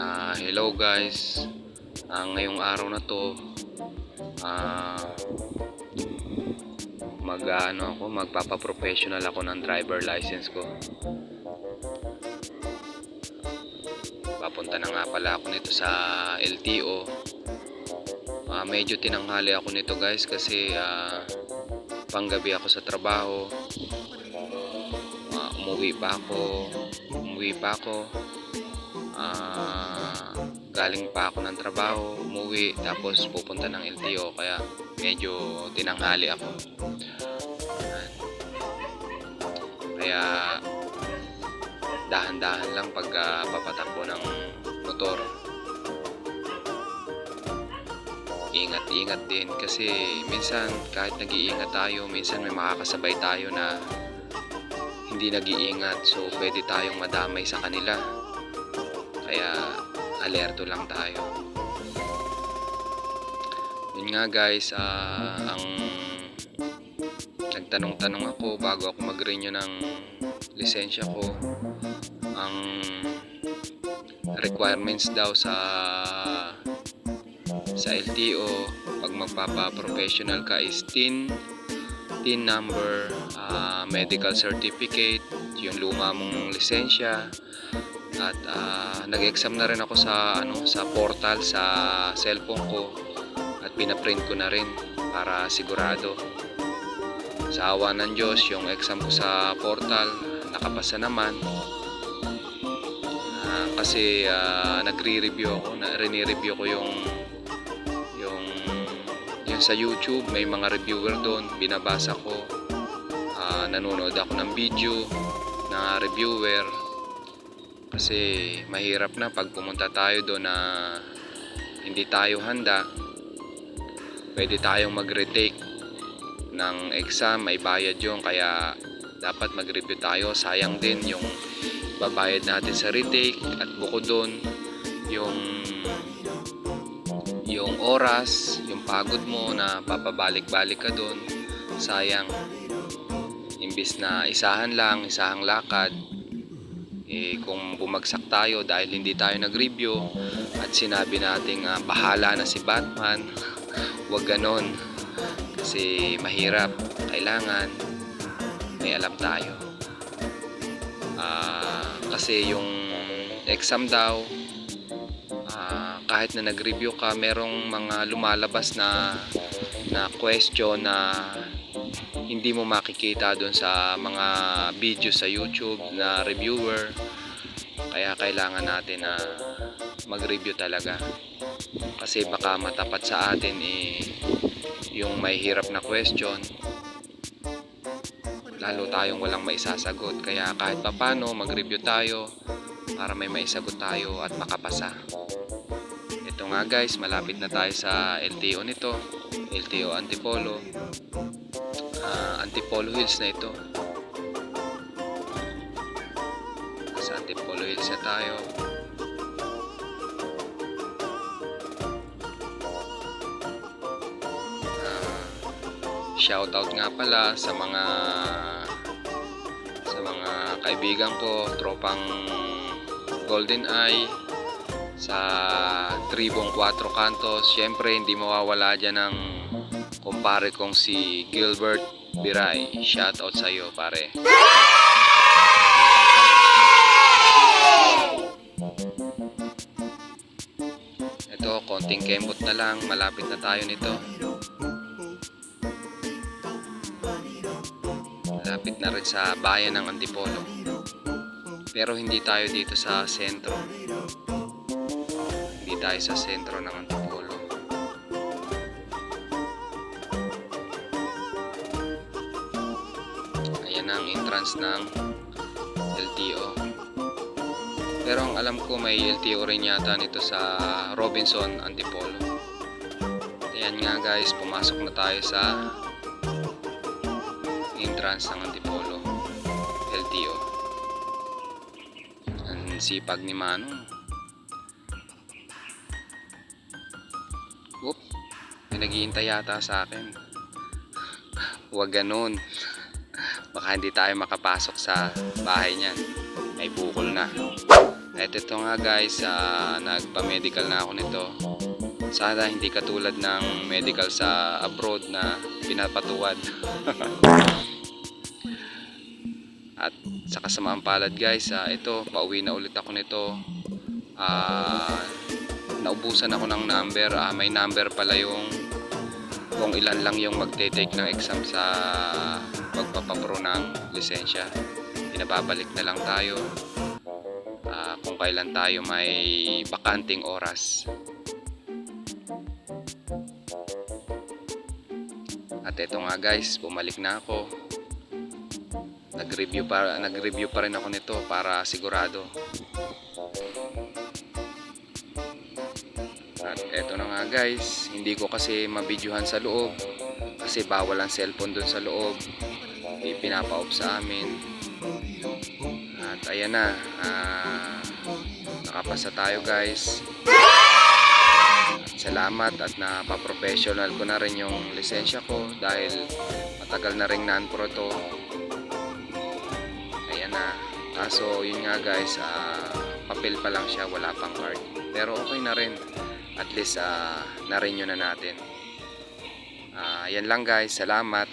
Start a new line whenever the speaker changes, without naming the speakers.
Ah, hello guys. Ah, ngayong araw na to, ah, mag ano ako, magpapa-professional ako ng driver license ko. Papunta na nga pala ako nito sa LTO. Ah, medyo tinanghali ako nito guys kasi ah, panggabi ako sa trabaho. Ah, umuwi pa ako. Umuwi pa ako. Ah, galing pa ako ng trabaho, umuwi, tapos pupunta ng LTO kaya medyo tinanghali ako. Kaya dahan-dahan lang pag ah, papatakbo ng motor. Ingat-ingat din kasi minsan kahit nag-iingat tayo, minsan may makakasabay tayo na hindi nag-iingat so pwede tayong madamay sa kanila. Kaya alerto lang tayo. Yun nga guys, ah, ang nagtanong-tanong ako bago ako mag-renew ng lisensya ko. Ang requirements daw sa sa LTO pag magpapa-professional ka is TIN, TIN number, ah, medical certificate, yung luma mong lisensya, at ah, nag-exam na rin ako sa ano sa portal sa cellphone ko at pinaprint ko na rin para sigurado. Sa awa ng Diyos, yung exam ko sa portal nakapasa naman. Ah, kasi ah, nagre-review ako, na rini-review ko yung yung yung sa YouTube, may mga reviewer doon, binabasa ko. Ah, nanonood ako ng video na reviewer kasi mahirap na pag pumunta tayo doon na hindi tayo handa pwede tayong mag-retake ng exam may bayad yun kaya dapat mag-review tayo. Sayang din yung babayad natin sa retake at bukod doon yung yung oras yung pagod mo na papabalik-balik ka doon sayang. Imbis na isahan lang isahang lakad eh, kung bumagsak tayo dahil hindi tayo nag-review at sinabi nating ah, bahala na si Batman, wag ganon. Kasi mahirap, kailangan may alam tayo. Ah, kasi yung exam daw, ah, kahit na nag-review ka, merong mga lumalabas na na question na hindi mo makikita doon sa mga video sa YouTube na reviewer. Kaya kailangan natin na mag-review talaga. Kasi baka matapat sa atin eh, yung may hirap na question. Lalo tayong walang maisasagot. Kaya kahit papano mag-review tayo para may maisagot tayo at makapasa. Ito nga guys, malapit na tayo sa LTO nito. LTO Antipolo ah, Antipolo Hills na ito. Sa Antipolo Hills na tayo. Ah, shoutout nga pala sa mga sa mga kaibigan ko, tropang Golden Eye sa Tribong 4 Cantos. Siyempre, hindi mawawala dyan ng kumpare kong si Gilbert Biray. Shoutout sa iyo, pare. Ito, konting kembot na lang. Malapit na tayo nito. Malapit na rin sa bayan ng Antipolo. Pero hindi tayo dito sa sentro. Hindi tayo sa sentro ng Antipolo. Ayan ang entrance ng LTO. Pero ang alam ko may LTO rin yata nito sa Robinson, Antipolo. Ayan nga guys, pumasok na tayo sa entrance ng Antipolo LTO. Ang sipag ni Manong. Oop, may naghihintay yata sa akin. Huwag ganun. Baka hindi tayo makapasok sa bahay niyan. May bukol na. At ito nga guys, ah, nagpa-medical na ako nito. Sana hindi katulad ng medical sa abroad na pinapatuwad. At sa kasamaang palad guys, ah, ito, pauwi na ulit ako nito. Ah, naubusan ako ng number. Ah, may number pala yung kung ilan lang yung magte-take ng exam sa pagpapapro ng lisensya. Pinababalik na lang tayo ah, kung kailan tayo may bakanting oras. At ito nga guys, bumalik na ako. Nag-review pa nag-review pa rin ako nito para sigurado. At eto na nga guys, hindi ko kasi mabidyohan sa loob kasi bawal ang cellphone dun sa loob. Pinapa-off sa amin. At ayan na, ah, nakapasa tayo guys. At salamat at napaprofessional ko na rin yung lisensya ko dahil matagal na rin non-pro to. Ayan na. Kaso yun nga guys, ah, papel pa lang siya, wala pang card. Pero okay na rin. At least ah, na-renew na natin. Ah, yan lang guys, salamat.